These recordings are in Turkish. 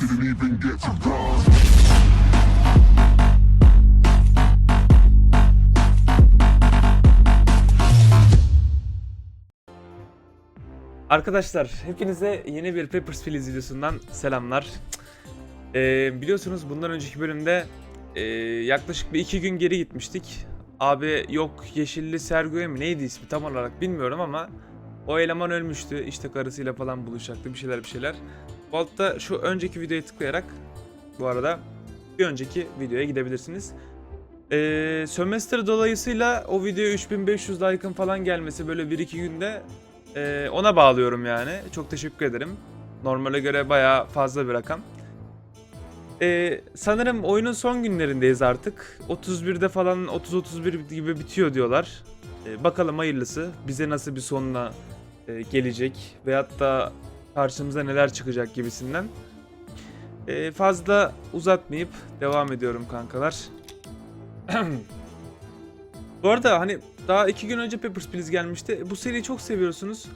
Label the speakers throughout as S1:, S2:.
S1: Didn't even get to bronze.
S2: Arkadaşlar hepinize yeni bir Papers, Please videosundan selamlar. Ee, biliyorsunuz bundan önceki bölümde e, yaklaşık bir iki gün geri gitmiştik. Abi yok Yeşilli Sergio'ya mı neydi ismi tam olarak bilmiyorum ama o eleman ölmüştü. İşte karısıyla falan buluşacaktı bir şeyler bir şeyler. Bu altta şu önceki videoya tıklayarak bu arada bir önceki videoya gidebilirsiniz. Ee, sömestr dolayısıyla o videoya 3500 like'ın falan gelmesi böyle 1-2 günde ee, ona bağlıyorum yani. Çok teşekkür ederim. Normale göre bayağı fazla bir rakam. Ee, sanırım oyunun son günlerindeyiz artık. 31'de falan 30-31 gibi bitiyor diyorlar. Ee, bakalım hayırlısı. Bize nasıl bir sonuna e, gelecek. Veyahut da karşımıza neler çıkacak gibisinden. Ee, fazla uzatmayıp devam ediyorum kankalar. Bu arada hani daha iki gün önce Papers, Please gelmişti. Bu seriyi çok seviyorsunuz.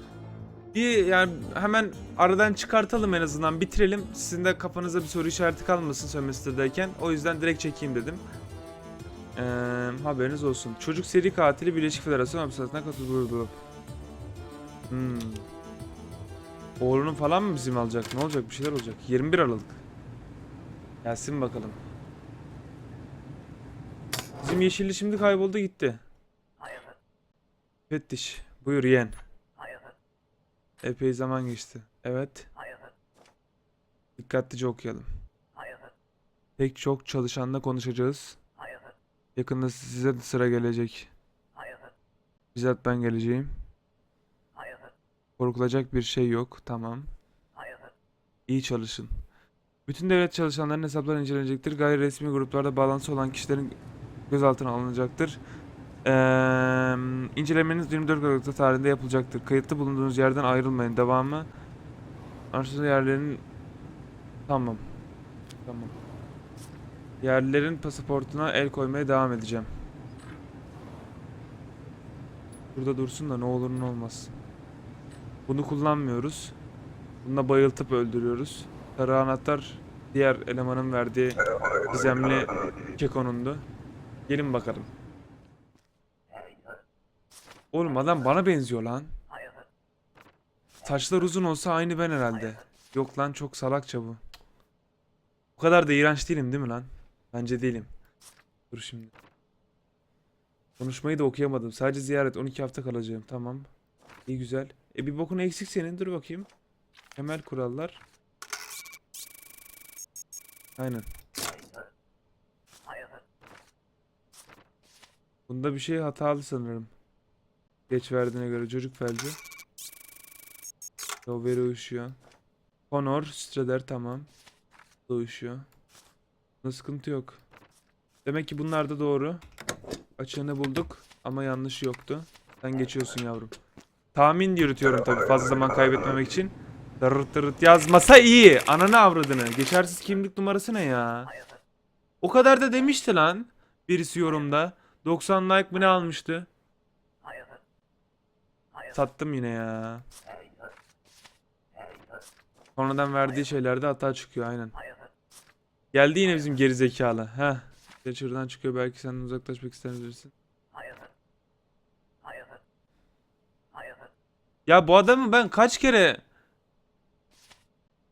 S2: Bir yani hemen aradan çıkartalım en azından bitirelim. Sizin de kafanıza bir soru işareti kalmasın sömestr'dayken. O yüzden direkt çekeyim dedim. Ee, haberiniz olsun. Çocuk seri katili Birleşik Federasyon hapishanesine katıldı. Hmm. Oğlunu falan mı bizim alacak? Ne olacak? Bir şeyler olacak. 21 Aralık. Gelsin bakalım. Bizim yeşilli şimdi kayboldu gitti. Fettiş. Buyur yeğen. Epey zaman geçti. Evet. Dikkatlice okuyalım. Pek çok çalışanla konuşacağız. Yakında size de sıra gelecek. Bizzat ben geleceğim. Korkulacak bir şey yok. Tamam. İyi çalışın. Bütün devlet çalışanlarının hesapları incelenecektir. Gayri resmi gruplarda bağlantısı olan kişilerin gözaltına alınacaktır. Eee incelemeniz 24 Aralık tarihinde yapılacaktır. Kayıtlı bulunduğunuz yerden ayrılmayın. Devamı arsız yerlerin tamam. Tamam. Yerlilerin pasaportuna el koymaya devam edeceğim. Burada dursun da ne olur ne olmaz. Bunu kullanmıyoruz. Bununla bayıltıp öldürüyoruz. Sarı anahtar diğer elemanın verdiği gizemli kekonundu. Gelin bakalım. Oğlum adam bana benziyor lan. Saçlar uzun olsa aynı ben herhalde. Yok lan çok salakça bu. O kadar da iğrenç değilim değil mi lan? Bence değilim. Dur şimdi. Konuşmayı da okuyamadım. Sadece ziyaret 12 hafta kalacağım. Tamam. İyi güzel. E bir bokun eksik senin. Dur bakayım. Temel kurallar. Aynen. Bunda bir şey hatalı sanırım. Geç verdiğine göre çocuk felci. Doveri uyuşuyor. Honor, Strader tamam. Uyuşuyor. Bunda sıkıntı yok. Demek ki bunlar da doğru. Açığını bulduk ama yanlış yoktu. Sen geçiyorsun yavrum. Tahmin yürütüyorum tabii fazla zaman kaybetmemek için. Dırırt dırırt yazmasa iyi. Ananı avradını. Geçersiz kimlik numarası ne ya? O kadar da demişti lan. Birisi yorumda. 90 like mı ne almıştı? Sattım yine ya. Sonradan verdiği şeylerde hata çıkıyor aynen. Geldi yine bizim geri zekalı. Heh. Geçirden çıkıyor belki senden uzaklaşmak ister misin? Ya bu adamı ben kaç kere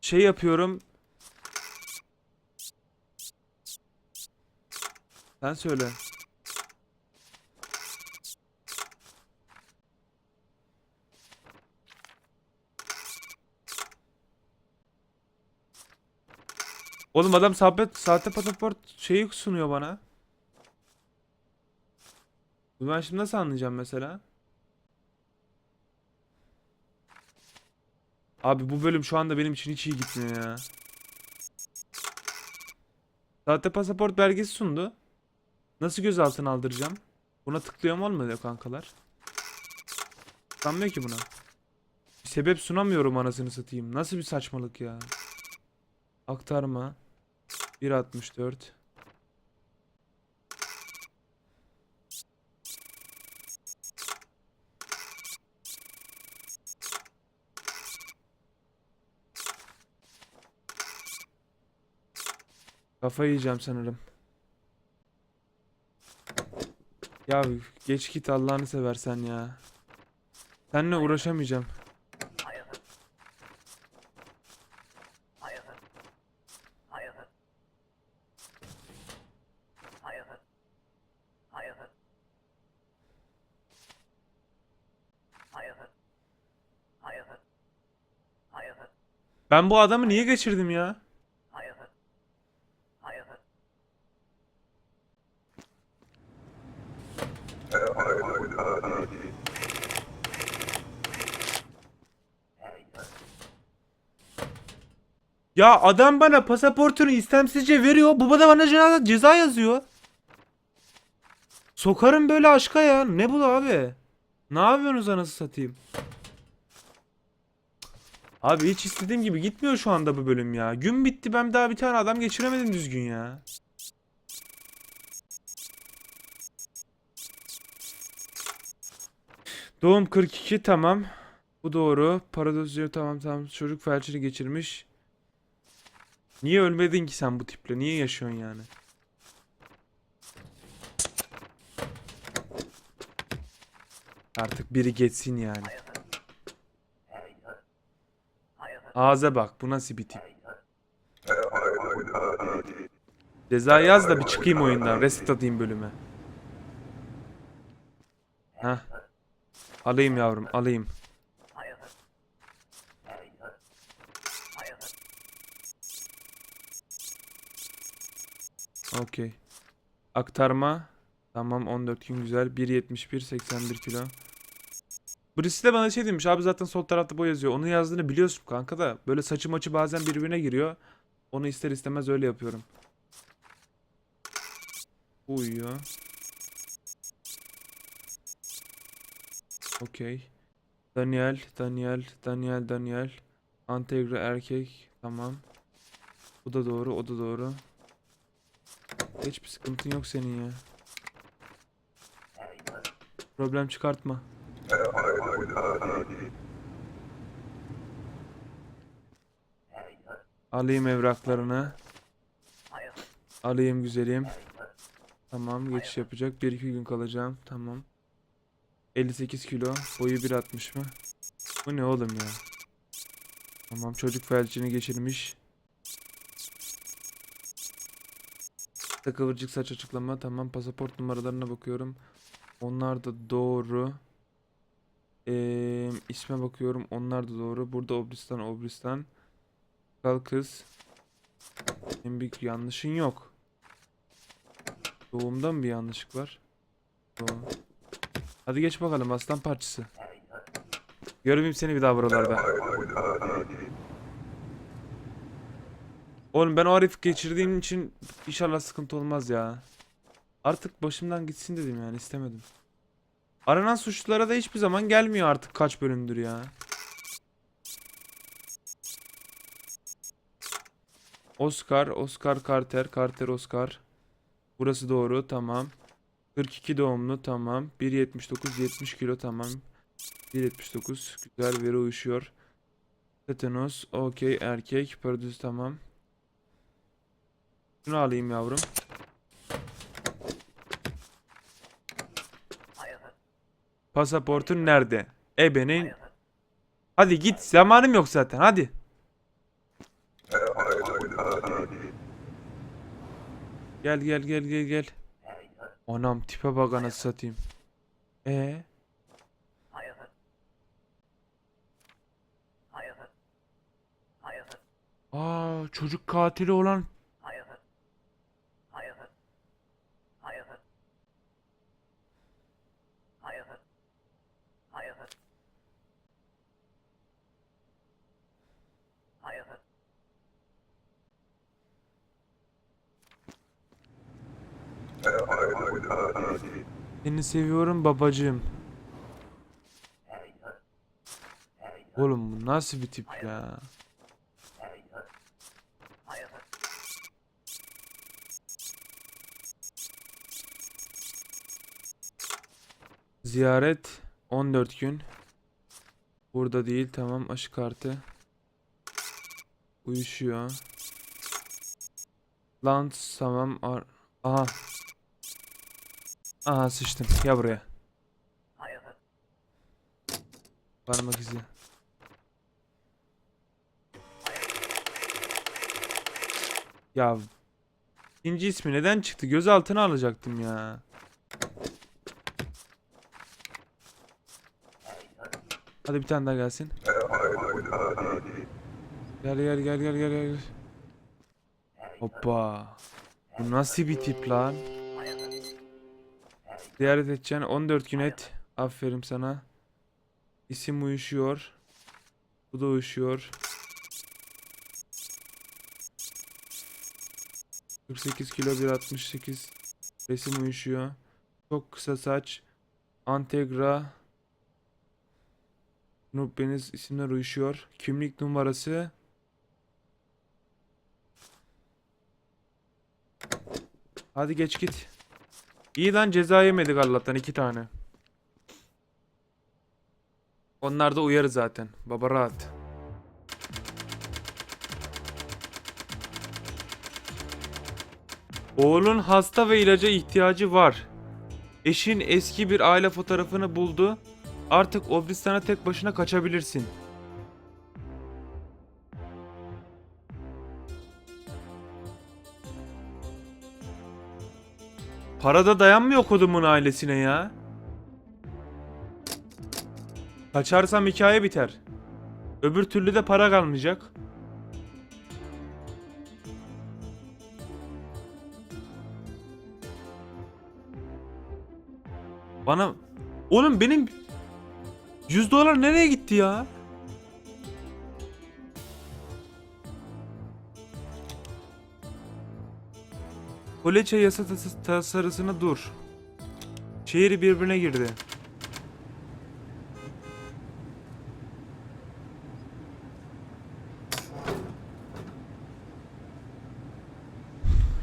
S2: şey yapıyorum. Sen söyle. Oğlum adam sahte, sahte pasaport şeyi sunuyor bana. Ben şimdi nasıl anlayacağım mesela? Abi bu bölüm şu anda benim için hiç iyi gitmiyor ya. Sahte pasaport belgesi sundu. Nasıl gözaltına aldıracağım? Buna tıklıyorum olmuyor kankalar. Sanmıyor ki buna. Bir sebep sunamıyorum anasını satayım. Nasıl bir saçmalık ya? Aktarma. 1.64. Kafayı yiyeceğim sanırım. Ya geç git Allah'ını seversen ya. Seninle uğraşamayacağım. Ben bu adamı niye geçirdim ya? Ya adam bana pasaportunu istemsizce veriyor. Bu da bana ceza, ceza yazıyor. Sokarım böyle aşka ya. Ne bu abi? Ne yapıyorsunuz anasını satayım? Abi hiç istediğim gibi gitmiyor şu anda bu bölüm ya. Gün bitti ben daha bir tane adam geçiremedim düzgün ya. Doğum 42 tamam. Bu doğru. Paradozyo tamam tamam. Çocuk felçini geçirmiş. Niye ölmedin ki sen bu tiple? Niye yaşıyorsun yani? Artık biri geçsin yani. Ağza bak. Bu nasıl bir tip? Ceza yaz da bir çıkayım oyundan. Reset atayım bölüme. Heh. Alayım yavrum. Alayım. Okey. Aktarma. Tamam 14 gün güzel. 1.71 81 kilo. Birisi de bana şey demiş abi zaten sol tarafta bu yazıyor. Onu yazdığını biliyorsun kanka da böyle saçı maçı bazen birbirine giriyor. Onu ister istemez öyle yapıyorum. Uyuyor. Okey. Daniel, Daniel, Daniel, Daniel. Antegre erkek. Tamam. Bu da doğru, o da doğru. Hiçbir sıkıntın yok senin ya. Problem çıkartma. Alayım evraklarını. Alayım güzelim. Tamam geçiş yapacak. 1-2 gün kalacağım. Tamam. 58 kilo. Boyu 1.60 mı? Bu ne oğlum ya? Tamam çocuk felçini geçirmiş. Kıvırcık saç açıklama. Tamam pasaport numaralarına bakıyorum. Onlar da doğru. Ee, isme bakıyorum. Onlar da doğru. Burada Obristan, Obristan. Kal kız. En büyük yanlışın yok. Doğumda mı bir yanlışlık var? Doğum. Hadi geç bakalım aslan parçası. Görmeyeyim seni bir daha buralarda. Oğlum ben o Arif geçirdiğim için inşallah sıkıntı olmaz ya. Artık başımdan gitsin dedim yani istemedim. Aranan suçlulara da hiçbir zaman gelmiyor artık kaç bölümdür ya. Oscar, Oscar Carter, Carter Oscar. Burası doğru tamam. 42 doğumlu tamam. 1.79 70 kilo tamam. 1.79 güzel veri uyuşuyor. Tetanos okey erkek. Pardüz tamam. Şunu alayım yavrum. Pasaportun nerede? Ebenin. Hadi git zamanım yok zaten hadi. Gel gel gel gel gel. Anam tipe bak anasını satayım. E Aa çocuk katili olan Seni seviyorum babacığım. Oğlum bu nasıl bir tip ya? Ziyaret 14 gün. Burada değil tamam aşı kartı. Uyuşuyor. Lan tamam. ar- Aha. Aha sıçtım. Ya buraya. Parmak izi. Ya ikinci ismi neden çıktı? Gözaltına alacaktım ya. Hadi bir tane daha gelsin. Gel gel gel gel gel gel. Hoppa. Bu nasıl bir tip lan? Ziyaret edeceksin 14 gün et. Aferin sana. İsim uyuşuyor. Bu da uyuşuyor. 48 kilo 1.68 resim uyuşuyor. Çok kısa saç. Antegra. Nubbeniz isimler uyuşuyor. Kimlik numarası. Hadi geç git. İyi lan ceza yemedik Allah'tan iki tane. Onlar da uyarı zaten. Baba rahat. Oğlun hasta ve ilaca ihtiyacı var. Eşin eski bir aile fotoğrafını buldu. Artık Obristan'a tek başına kaçabilirsin. Parada dayanmıyor kodumun ailesine ya. Kaçarsam hikaye biter. Öbür türlü de para kalmayacak. Bana... Oğlum benim... 100 dolar nereye gitti ya? Koleçe yasa tas- tasarısına dur. Şehri birbirine girdi.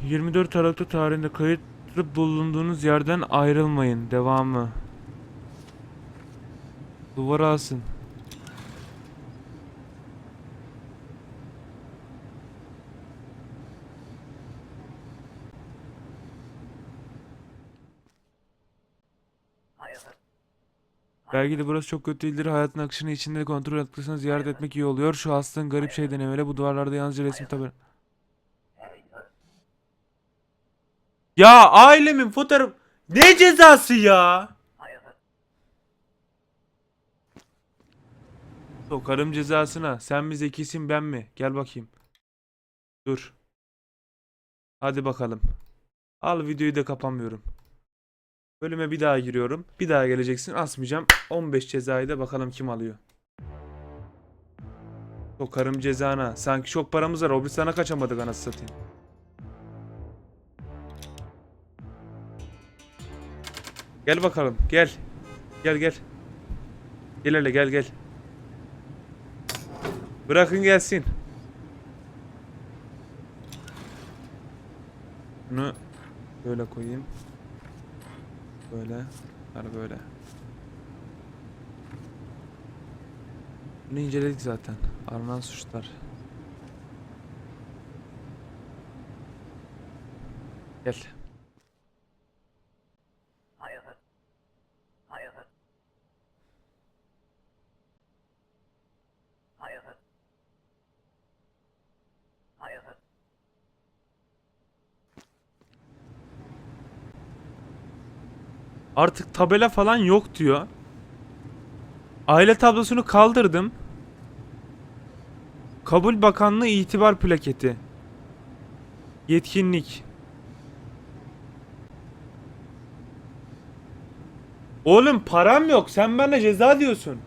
S2: ...24 Aralık'ta tarihinde kayıtlı bulunduğunuz yerden ayrılmayın. Devamı. Duvara asın. Belki de burası çok kötü değildir. Hayatın akışını içinde kontrol etmesine ziyaret etmek iyi oluyor. Şu hastalığın garip şey denemeli. Bu duvarlarda yalnızca resim tabi. Ya ailemin fotoğraf... Ne cezası ya? Sokarım cezasına. Sen mi zekisin ben mi? Gel bakayım. Dur. Hadi bakalım. Al videoyu da kapamıyorum. Bölüme bir daha giriyorum. Bir daha geleceksin. Asmayacağım. 15 cezayı da bakalım kim alıyor. Sokarım cezana. Sanki çok paramız var. Obristan'a kaçamadık anasını satayım. Gel bakalım. Gel. Gel gel. Gel hele gel gel. Bırakın gelsin. Bunu böyle koyayım. Böyle. Yani böyle. Bunu inceledik zaten. Aranan suçlar. Gel. Artık tabela falan yok diyor. Aile tablosunu kaldırdım. Kabul Bakanlığı itibar plaketi. Yetkinlik. Oğlum param yok. Sen bana ceza diyorsun.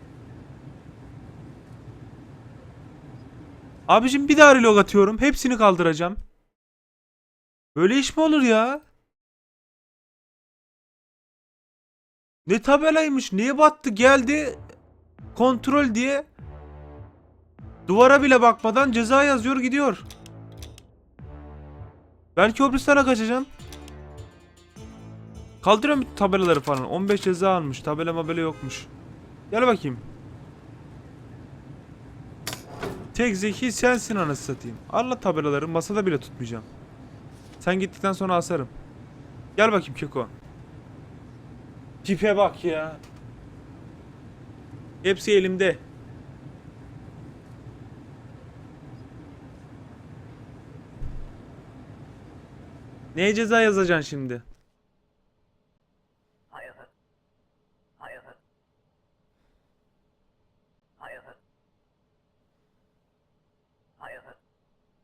S2: Abicim bir daha reload atıyorum. Hepsini kaldıracağım. Böyle iş mi olur ya? Ne tabelaymış? Niye battı? Geldi kontrol diye duvara bile bakmadan ceza yazıyor gidiyor. Belki Obristan'a kaçacağım. Kaldırıyorum tabelaları falan. 15 ceza almış. Tabela mabela yokmuş. Gel bakayım. Tek zeki sensin anasını satayım. Allah tabelaları masada bile tutmayacağım. Sen gittikten sonra asarım. Gel bakayım Keko. Tipe bak ya. Hepsi elimde. Neye ceza yazacaksın şimdi?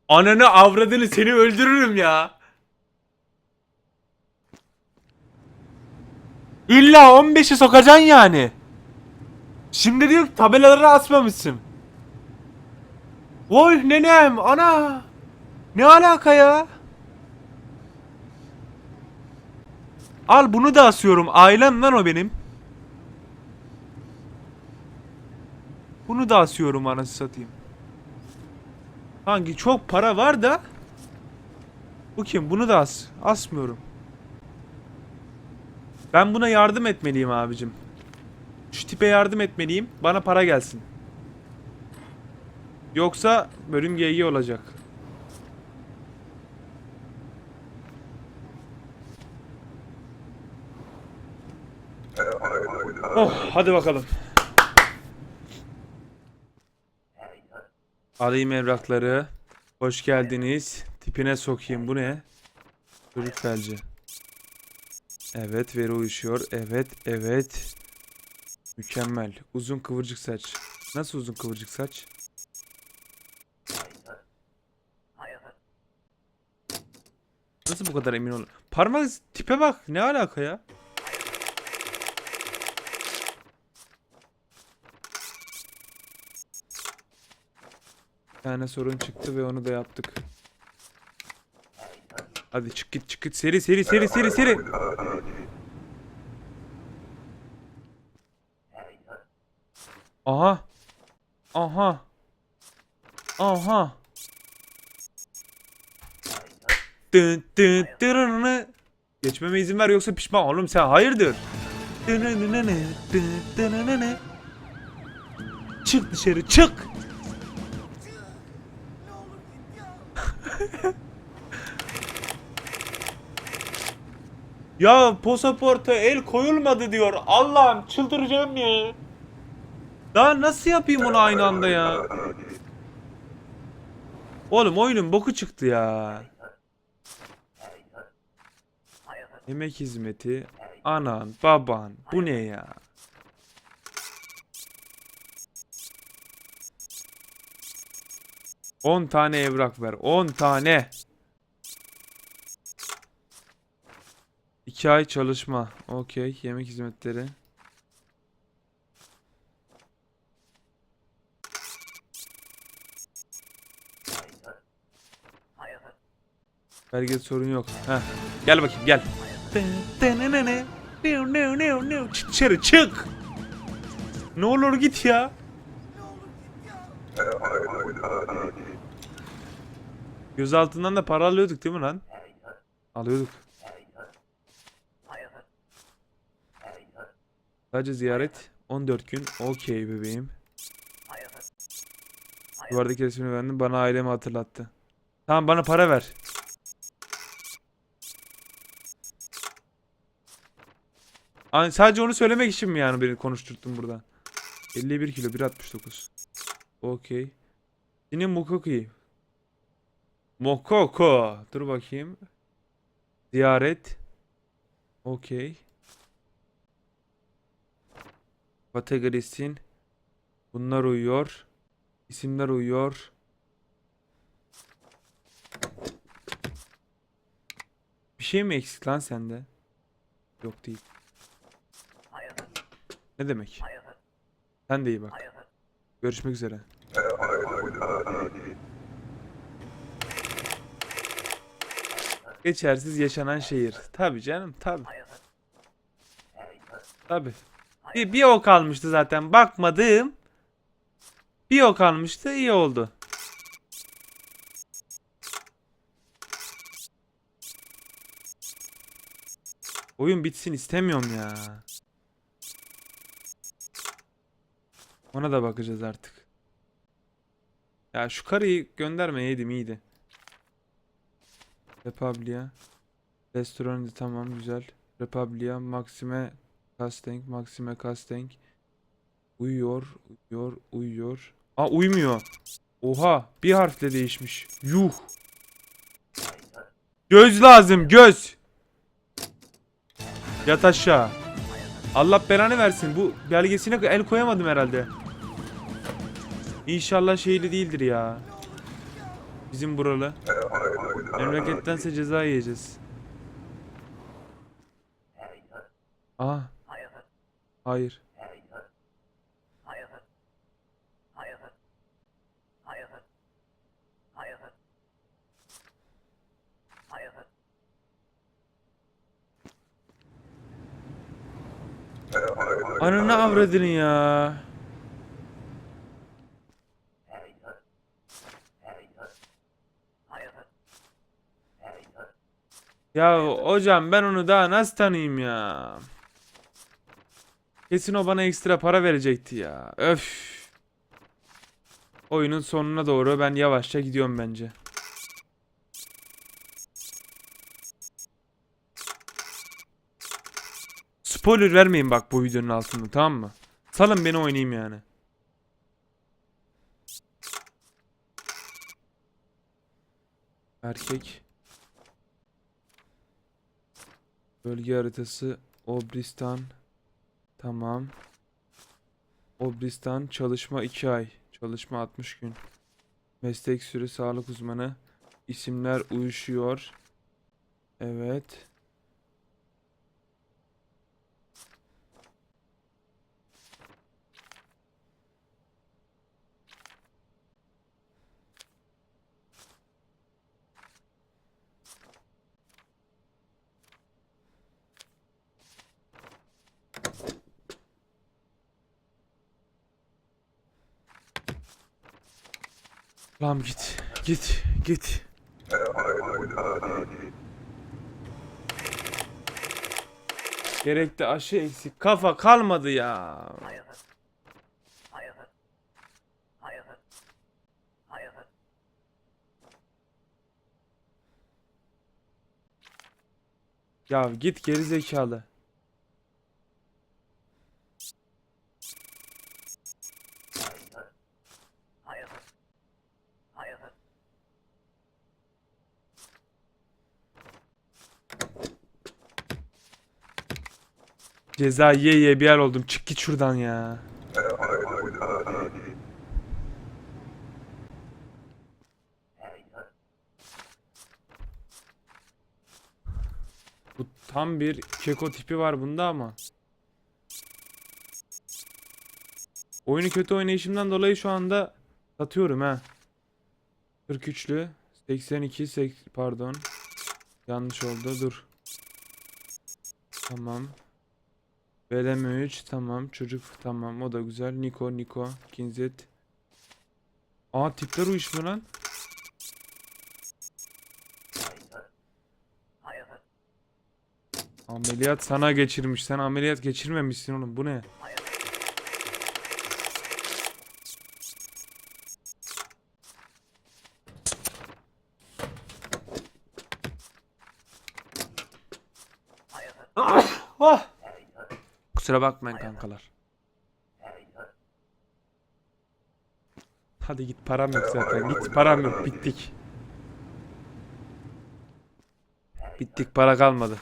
S2: Ananı avradını seni öldürürüm ya. İlla 15'i sokacaksın yani. Şimdi diyor ki tabelaları asmamışsın. Vay nenem ana. Ne alaka ya? Al bunu da asıyorum. Ailem lan o benim. Bunu da asıyorum anasını satayım. Hangi çok para var da bu kim? Bunu da as. Asmıyorum. Ben buna yardım etmeliyim abicim. Şu tipe yardım etmeliyim. Bana para gelsin. Yoksa bölüm GG olacak. Oh, hadi bakalım. Alayım evrakları. Hoş geldiniz. Tipine sokayım. Bu ne? Çocuk felci. Evet veri uyuşuyor. Evet evet. Mükemmel. Uzun kıvırcık saç. Nasıl uzun kıvırcık saç? Nasıl bu kadar emin ol? Parmak tipe bak. Ne alaka ya? Bir tane sorun çıktı ve onu da yaptık. Hadi çık git çık git seri seri seri seri seri. Aha. Aha. Aha. Dın dın dırırını. Geçmeme izin ver yoksa pişman oğlum sen hayırdır? Dınınınını, dın dınınını. Çık dışarı çık. Ya pasaporta el koyulmadı diyor. Allah'ım çıldıracağım ya. Daha nasıl yapayım onu aynı anda ya? Oğlum oyunun boku çıktı ya. Yemek hizmeti. Anan, baban. Bu ne ya? On tane evrak ver. On tane. İki ay çalışma. Okey. Yemek hizmetleri. Belge sorun yok. Heh. Gel bakayım gel. Çık dışarı çık. Ne olur git ya. Göz altından da para alıyorduk değil mi lan? Alıyorduk. Sadece ziyaret 14 gün. Okey bebeğim. Duvardaki resmini beğendim. Bana ailemi hatırlattı. Tamam bana para ver. Ay, sadece onu söylemek için mi yani beni konuşturttun burada? 51 kilo 1.69. Okey. Yine Mokoki. Mokoko. Dur bakayım. Ziyaret. Okey. Kategorisin. Bunlar uyuyor. İsimler uyuyor. Bir şey mi eksik lan sende? Yok değil. Ne demek? Sen de iyi bak. Görüşmek üzere. Geçersiz yaşanan şehir. Tabi canım tabi. Tabi. Bir, bir o kalmıştı zaten. Bakmadım. Bir o kalmıştı. iyi oldu. Oyun bitsin istemiyorum ya. Ona da bakacağız artık. Ya şu karıyı göndermeyeydim iyiydi. Republia. Restoran tamam güzel. Republia. Maxime Castank. Maxime Castank. Uyuyor. Uyuyor. Uyuyor. Aa uymuyor. Oha. Bir harfle değişmiş. Yuh. Göz lazım. Göz. Yat aşağı. Allah belanı versin. Bu belgesine el koyamadım herhalde. İnşallah şeyli değildir ya. Bizim buralı. Memlekettense ceza yiyeceğiz. Aa. Hayır. Ananı avradını ya. Ya hocam ben onu daha nasıl tanıyayım ya? Kesin o bana ekstra para verecekti ya. Öf. Oyunun sonuna doğru ben yavaşça gidiyorum bence. Spoiler vermeyin bak bu videonun altında tamam mı? Salın beni oynayayım yani. Erkek. Bölge haritası Obristan. Tamam. Obristan çalışma 2 ay. Çalışma 60 gün. Meslek sürü sağlık uzmanı. İsimler uyuşuyor. Evet. Lan git. Git. Git. Gerekli aşı eksik. Kafa kalmadı ya. Ya git geri zekalı. Ceza ye ye bir yer oldum. Çık git şuradan ya. Bu tam bir keko tipi var bunda ama. Oyunu kötü oynayışımdan dolayı şu anda satıyorum ha. 43'lü 82 sek- pardon. Yanlış oldu. Dur. Tamam. BLM3 tamam. Çocuk tamam. O da güzel. Niko Niko Kinzet. Aa tipler uyuşmuyor lan. Ameliyat sana geçirmiş. Sen ameliyat geçirmemişsin oğlum. Bu ne? Ah! Kusura bakmayın kankalar. Hadi git param yok zaten. Git param yok. Bittik. Bittik para kalmadı.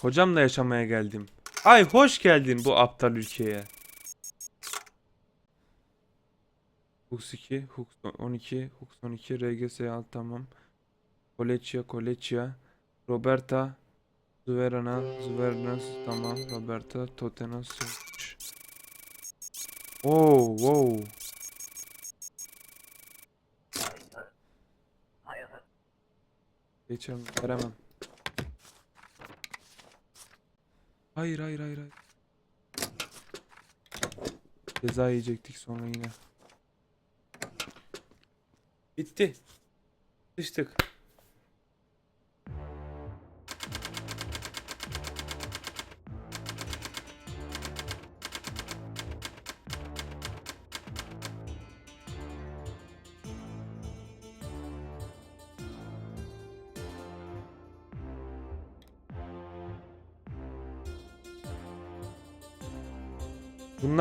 S2: Hocamla yaşamaya geldim. Ay hoş geldin bu aptal ülkeye. Hux 2, Hux 12, Hux 12, RGS al tamam. Koleçya, Koleçya. Roberta, Zuverana, Zuverana tamam. Roberta, Totena, Suç. Oh, wow. Geçemem, veremem. Hayır, hayır, hayır, hayır. Ceza yiyecektik sonra yine. Bitti. Sıçtık.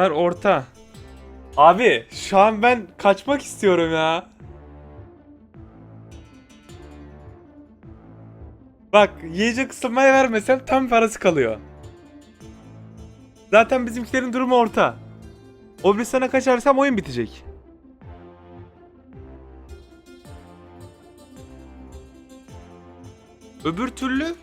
S2: Bunlar orta. Abi şu an ben kaçmak istiyorum ya. Bak yiyecek ısınmaya vermesem tam parası kalıyor. Zaten bizimkilerin durumu orta. Obristan'a kaçarsam oyun bitecek. Öbür türlü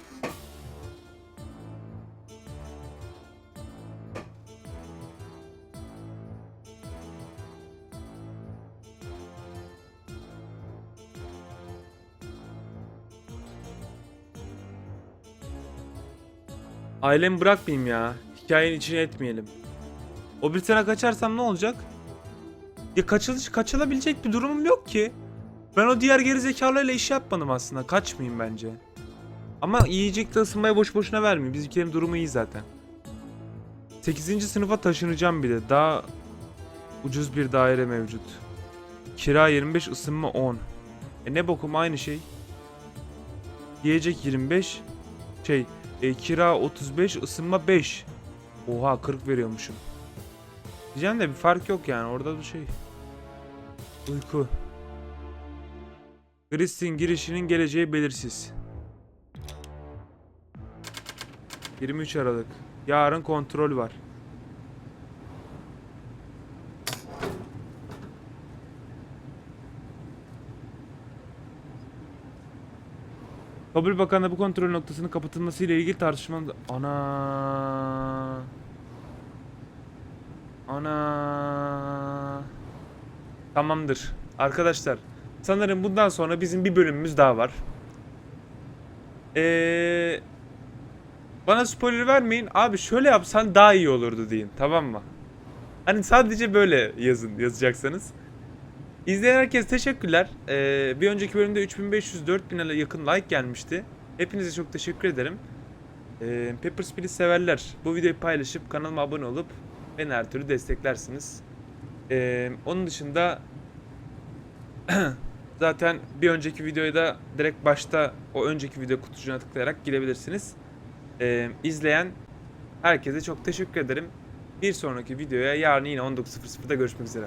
S2: Ailemi bırakmayayım ya. Hikayenin içine etmeyelim. O bir sene kaçarsam ne olacak? Ya kaçılış kaçılabilecek bir durumum yok ki. Ben o diğer gerizekalarıyla iş yapmadım aslında. Kaçmayayım bence. Ama yiyecek de ısınmaya boş boşuna vermeyeyim. Bizimkilerin durumu iyi zaten. 8. sınıfa taşınacağım bir de. Daha ucuz bir daire mevcut. Kira 25, ısınma 10. E ne bokum aynı şey. Yiyecek 25. Şey, e, kira 35, ısınma 5. Oha 40 veriyormuşum. Diyeceğim de bir fark yok yani orada bir şey. Uyku. Kristin girişinin geleceği belirsiz. 23 Aralık. Yarın kontrol var. Kabul Bakanı bu kontrol noktasının kapatılması ile ilgili tartışma... Ana. Ana. Tamamdır. Arkadaşlar. Sanırım bundan sonra bizim bir bölümümüz daha var. Eee... Bana spoiler vermeyin. Abi şöyle yapsan daha iyi olurdu deyin. Tamam mı? Hani sadece böyle yazın yazacaksanız. İzleyen herkese teşekkürler. Ee, bir önceki bölümde 3500-4000'e yakın like gelmişti. Hepinize çok teşekkür ederim. Ee, Pepper Spirit severler. Bu videoyu paylaşıp kanalıma abone olup beni her türlü desteklersiniz. Ee, onun dışında zaten bir önceki videoya da direkt başta o önceki video kutucuğuna tıklayarak girebilirsiniz. Ee, izleyen herkese çok teşekkür ederim. Bir sonraki videoya yarın yine 19.00'da görüşmek üzere.